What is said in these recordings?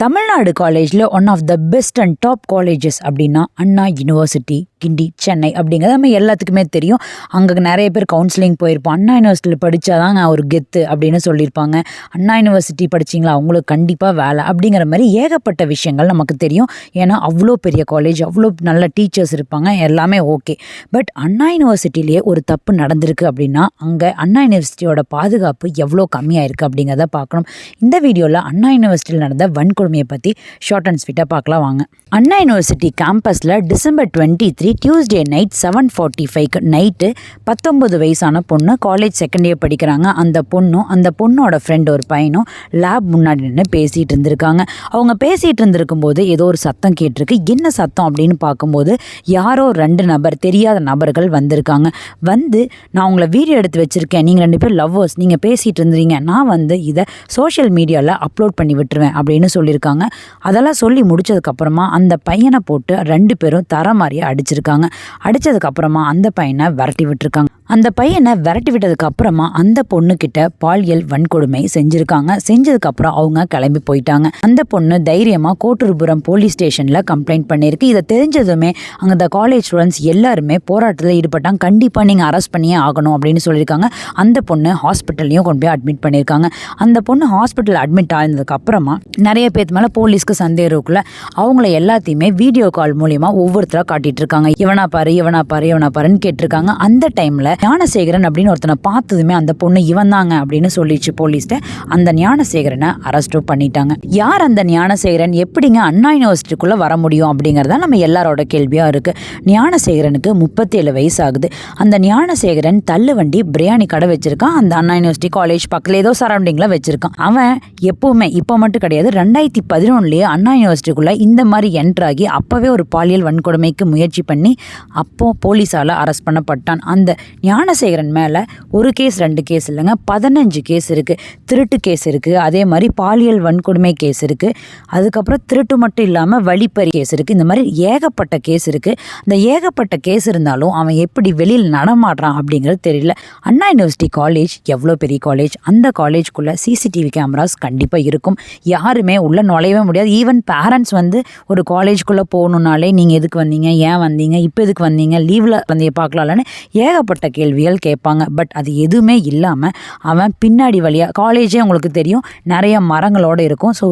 தமிழ்நாடு காலேஜில் one of the best and top colleges அப்படின்னா Anna university கிண்டி சென்னை அப்படிங்கிறது நம்ம எல்லாத்துக்குமே தெரியும். அங்கே நிறைய பேர் கவுன்சிலிங் போயிருப்போம். அண்ணா யூனிவர்சிட்டியில் படித்தாதாங்க ஒரு கெத்து அப்படின்னு சொல்லியிருப்பாங்க. அண்ணா யூனிவர்சிட்டி படிச்சிங்களா? அவங்களுக்கு கண்டிப்பாக வேலை அப்படிங்கிற மாதிரி ஏகப்பட்ட விஷயங்கள் நமக்கு தெரியும். ஏன்னா அவ்வளோ பெரிய காலேஜ் அவ்வளோ நல்ல டீச்சர்ஸ் இருப்பாங்க. எல்லாமே ஓகே பட் அண்ணா யூனிவர்சிட்டிலேயே ஒரு தப்பு நடந்திருக்கு அப்படின்னா அங்கே அண்ணா யூனிவர்சிட்டியோட பாதுகாப்பு எவ்வளோ கம்மியாக இருக்குது அப்படிங்கிறத பார்க்கணும். இந்த வீடியோவில் அண்ணா யூனிவர்சிட்டியில் நடந்த வன்கொடுமையை பற்றி ஷார்ட் அண்ட் ஸ்வீட்டாக பார்க்கலாம் வாங்க. Anna university கேம்பஸில் December twenty three Tuesday night seven forty ஃபைவ்க்கு நைட்டு பத்தொம்பது வயசான பொண்ணு காலேஜ் செகண்ட் இயர் படிக்கிறாங்க. அந்த பொண்ணும் அந்த பொண்ணோட ஃப்ரெண்ட் ஒரு பையனும் லேப் முன்னாடி நின்று பேசிகிட்டு இருந்திருக்காங்க. அவங்க பேசிகிட்டு இருந்திருக்கும் போது ஏதோ ஒரு சத்தம் கேட்டிருக்கு. என்ன சத்தம் அப்படின்னு பார்க்கும்போது யாரோ ரெண்டு நபர் தெரியாத நபர்கள் வந்திருக்காங்க. வந்து நான் உங்களை வீடியோ எடுத்து வச்சுருக்கேன். நீங்கள் ரெண்டு பேர் லவ்வர்ஸ் நீங்கள் பேசிகிட்டு இருந்தீங்க நான் வந்து இதை சோஷியல் மீடியாவில் அப்லோட் பண்ணி விட்டுருவேன். அப்படின்னு சொல்லியிருக்காங்க. அதெல்லாம் சொல்லி முடிச்சதுக்கப்புறமா அந்த பையனை போட்டு ரெண்டு பேரும் தர மாதிரியே அடிச்சிருக்காங்க. அடித்ததுக்கப்புறமா அந்த பையனை விரட்டி விட்டுருக்காங்க. அந்த பையனை விரட்டி விட்டதுக்கு அப்புறமா அந்த பொண்ணுக்கிட்ட பாலியல் வன்கொடுமை செஞ்சுருக்காங்க. செஞ்சதுக்கப்புறம் அவங்க கிளம்பி போயிட்டாங்க. அந்த பொண்ணு தைரியமாக கோட்டூர்புரம் போலீஸ் ஸ்டேஷனில் கம்ப்ளைண்ட் பண்ணியிருக்கு. இதை தெரிஞ்சதுமே அங்கே அந்த காலேஜ் ஸ்டூடெண்ட்ஸ் எல்லாருமே போராட்டத்தில் ஈடுபட்டாங்க. கண்டிப்பாக நீங்கள் அரெஸ்ட் பண்ணியே ஆகணும் அப்படின்னு சொல்லியிருக்காங்க. அந்த பொண்ணு ஹாஸ்பிட்டல்லையும் கொண்டு போய் அட்மிட் பண்ணியிருக்காங்க. அந்த பொண்ணு ஹாஸ்பிட்டல் அட்மிட் ஆனதுக்கு அப்புறமா நிறைய பேர்த்து மேலே போலீஸ்க்கு சந்தேகம் இருக்குல்ல அவங்கள எல்லாத்தையுமே வீடியோ கால் மூலியமா ஒவ்வொருத்தராக காட்டிட்டு இருக்காங்க. இவனா பாரு இவனா பாரு இவனா பாருன்னு கேட்டிருக்காங்க. அந்த டைமில் ஞானசேகரன் அப்படின்னு ஒருத்தனை பார்த்ததுமே அந்த பொண்ணு இவன் தாங்க அப்படின்னு சொல்லிச்சு போலீஸ்ட்ட அந்த ஞானசேகரனை அரெஸ்ட்டும் பண்ணிட்டாங்க. யார் அந்த ஞானசேகரன்? எப்படிங்க அண்ணா யூனிவர்சிட்டிக்குள்ளே வர முடியும் அப்படிங்கிறதா நம்ம எல்லாரோட கேள்வியாக இருக்குது ஞானசேகரனுக்கு முப்பத்தேழு வயசு ஆகுது அந்த ஞானசேகரன் தள்ளுவண்டி பிரியாணி கடை வச்சிருக்கான். அந்த அண்ணா யூனிவர்சிட்டி காலேஜ் பக்கத்தில் ஏதோ சரௌண்டிங்கில் வச்சிருக்கான். அவன் எப்போவுமே இப்போ மட்டும் கிடையாது ரெண்டாயிரத்தி பதினொன்றுலேயே அண்ணா யூனிவர்சிட்டிக்குள்ளே இந்த மாதிரி என்ட்ரு ஆகி அப்போவே ஒரு பாலியல் வன்கொடுமைக்கு முயற்சி பண்ணி அப்போ போலீஸால் அரெஸ்ட் பண்ணப்பட்டான். அந்த ஞானசேகரன் மேலே ஒரு கேஸ் ரெண்டு கேஸ் இல்லைங்க. பதினஞ்சு கேஸ் இருக்குது திருட்டு கேஸ் இருக்குது அதே மாதிரி பாலியல் வன்கொடுமை கேஸ் இருக்குது அதுக்கப்புறம் திருட்டு மட்டும் இல்லாமல் வழிப்பறி கேஸ் இருக்குது இந்த மாதிரி ஏகப்பட்ட கேஸ் இருக்குது அந்த ஏகப்பட்ட கேஸ் இருந்தாலும் அவன் எப்படி வெளியில் நடமாடுறான் அப்படிங்கிறது தெரியல. அண்ணா யூனிவர்சிட்டி காலேஜ் எவ்வளோ பெரிய காலேஜ் அந்த காலேஜ்குள்ளே சிசிடிவி கேமராஸ் கண்டிப்பாக இருக்கும். யாருமே உள்ளே நுழையவே முடியாது. ஈவன் பேரண்ட்ஸ் வந்து ஒரு காலேஜ்குள்ளே போகணுன்னாலே நீங்கள் எதுக்கு வந்தீங்க? ஏன் வந்தீங்க? இப்போ எதுக்கு வந்தீங்க? லீவில் வந்து பார்க்கலாம்லன்னு ஏகப்பட்ட கேள்விகள் கேட்பாங்க. பட் அது எதுவுமே இல்லாமல் அவன் பின்னாடி வழியாக காலேஜே உங்களுக்கு தெரியும் நிறைய மரங்களோடு இருக்கும். ஸோ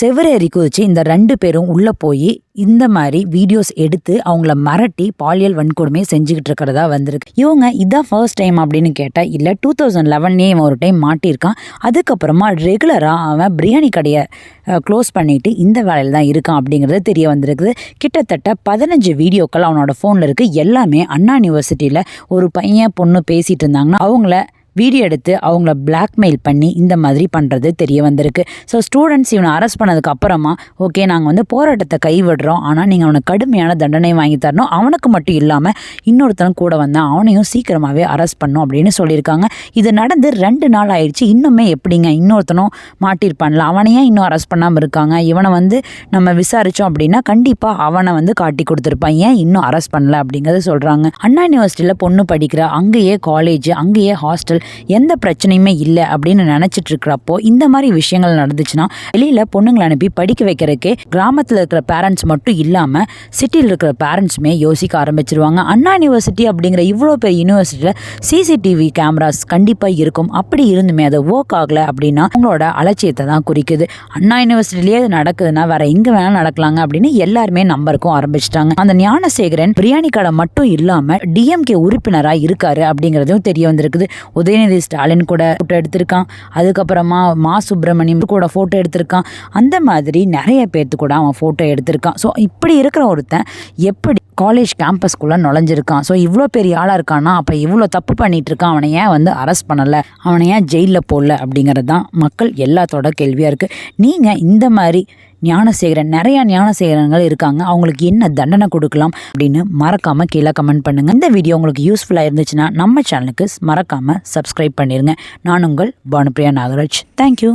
செவரேறி குதிச்சு இந்த ரெண்டு பேரும் உள்ளே போய் இந்த மாதிரி வீடியோஸ் எடுத்து அவங்கள மிரட்டி பாலியல் வன்கொடுமை செஞ்சுக்கிட்டு இருக்கிறதா வந்திருக்கு. இவங்க இதான் ஃபர்ஸ்ட் டைம் அப்படின்னு கேட்டால் இல்லை டூ தௌசண்ட் லெவன்லேயே இவன் ஒரு டைம் மாட்டியிருக்கான். அதுக்கப்புறமா ரெகுலராக அவன் பிரியாணி கடையை க்ளோஸ் பண்ணிட்டு இந்த வேலையில் தான் இருக்கான் அப்படிங்கிறது தெரிய வந்திருக்குது. கிட்டத்தட்ட பதினஞ்சு வீடியோக்கள் அவனோட ஃபோனில் இருக்குது எல்லாமே அண்ணா யூனிவர்சிட்டியில் ஒரு பையன் பொண்ணு பேசிகிட்டு இருந்தாங்கன்னா அவங்கள வீடியோ எடுத்து அவங்கள பிளாக்மெயில் பண்ணி இந்த மாதிரி பண்ணுறது தெரிய வந்திருக்கு. ஸோ ஸ்டூடெண்ட்ஸ் இவனை அரெஸ்ட் பண்ணதுக்கு அப்புறமா ஓகே நாங்கள் வந்து போராட்டத்தை கைவிடுறோம். ஆனால் நீங்கள் அவனுக்கு கடுமையான தண்டனை வாங்கி தரணும். அவனுக்கு மட்டும் இல்லாமல் இன்னொருத்தனும் கூட வந்தான் அவனையும் சீக்கிரமாகவே அரெஸ்ட் பண்ணும் அப்படின்னு சொல்லியிருக்காங்க. இது நடந்து ரெண்டு நாள் ஆயிடுச்சு. இன்னுமே எப்படிங்க? இன்னொருத்தனும் மாட்டியிருப்பான்ல. அவனையே இன்னும் அரெஸ்ட் பண்ணாமல் இருக்காங்க? இவனை வந்து நம்ம விசாரித்தோம் அப்படின்னா கண்டிப்பாக அவனை வந்து காட்டி கொடுத்துருப்பான். ஏன் இன்னும் அரெஸ்ட் பண்ணல அப்படிங்கிறத சொல்கிறாங்க அண்ணா யூனிவர்சிட்டியில் பொண்ணு படிக்கிற அங்கேயே காலேஜ் அங்கேயே ஹாஸ்டல் எந்த பிரச்சனையுமே இல்லை அப்படின்னு நினச்சிட்டு இருக்கிறப்போ இந்த மாதிரி விஷயங்கள் நடந்துச்சுன்னா வெளியில் பொண்ணுங்களை அனுப்பி படிக்க வைக்கிறதுக்கு கிராமத்தில் இருக்கிற பேரண்ட்ஸ் மட்டும் இல்லாமல் சிட்டியில் இருக்கிற பேரண்ட்ஸுமே யோசிக்க ஆரம்பிச்சிருவாங்க. அண்ணா யூனிவர்சிட்டி அப்படிங்கிற இவ்வளோ பெரிய யூனிவர்சிட்டியில் சிசிடிவி கேமராஸ் கண்டிப்பாக இருக்கும். அப்படி இருந்துமே அதை ஒர்க் ஆகலை அப்படின்னா அவங்களோட அலட்சியத்தை தான் குறிக்குது. அண்ணா யூனிவர்சிட்டிலேயே அது நடக்குதுன்னா வேற எங்கே வேணாலும் நடக்கலாங்க அப்படின்னு எல்லாருமே நம்பருக்கும் ஆரம்பிச்சிட்டாங்க. அந்த ஞானசேகரன் பிரியாணி கடை மட்டும் இல்லாமல் டிஎம்கே உறுப்பினராக இருக்காரு அப்படிங்கிறதும் தெரிய வந்திருக்குது. உதயநிதி ஸ்டாலின் கூட ஃபோட்டோ எடுத்திருக்கான். அதுக்கப்புறமா மா சுப்பிரமணியம் கூட ஃபோட்டோ எடுத்திருக்கான். அந்த மாதிரி நிறைய பேர்த்து கூட அவன் ஃபோட்டோ எடுத்திருக்கான். ஸோ இப்படி இருக்கிற ஒருத்தன் எப்படி காலேஜ் கேம்பஸ்க்குள்ளே நுழைஞ்சிருக்கான். ஸோ இவ்வளோ பெரிய ஆளாக இருக்கானா அப்போ இவ்வளோ தப்பு பண்ணிட்டு இருக்கான். அவனை ஏன் வந்து அரெஸ்ட் பண்ணலை? அவனை ஏன் ஜெயிலில் போடல? அப்படிங்கிறது தான் மக்கள் எல்லாத்தோட கேள்வியாக இருக்குது நீங்கள் இந்த மாதிரி ஞானசேகரன் நிறையா ஞானசேகரங்கள் இருக்காங்க. அவங்களுக்கு என்ன தண்டனை கொடுக்கலாம் அப்படின்னு மறக்காமல் கீழே கமெண்ட் பண்ணுங்கள் இந்த வீடியோ உங்களுக்கு யூஸ்ஃபுல்லாக இருந்துச்சுன்னா நம்ம சேனலுக்கு மறக்காமல் சப்ஸ்கிரைப் பண்ணிடுங்க நான் உங்கள் பானுப்ரியா நாகராஜ். தேங்க்யூ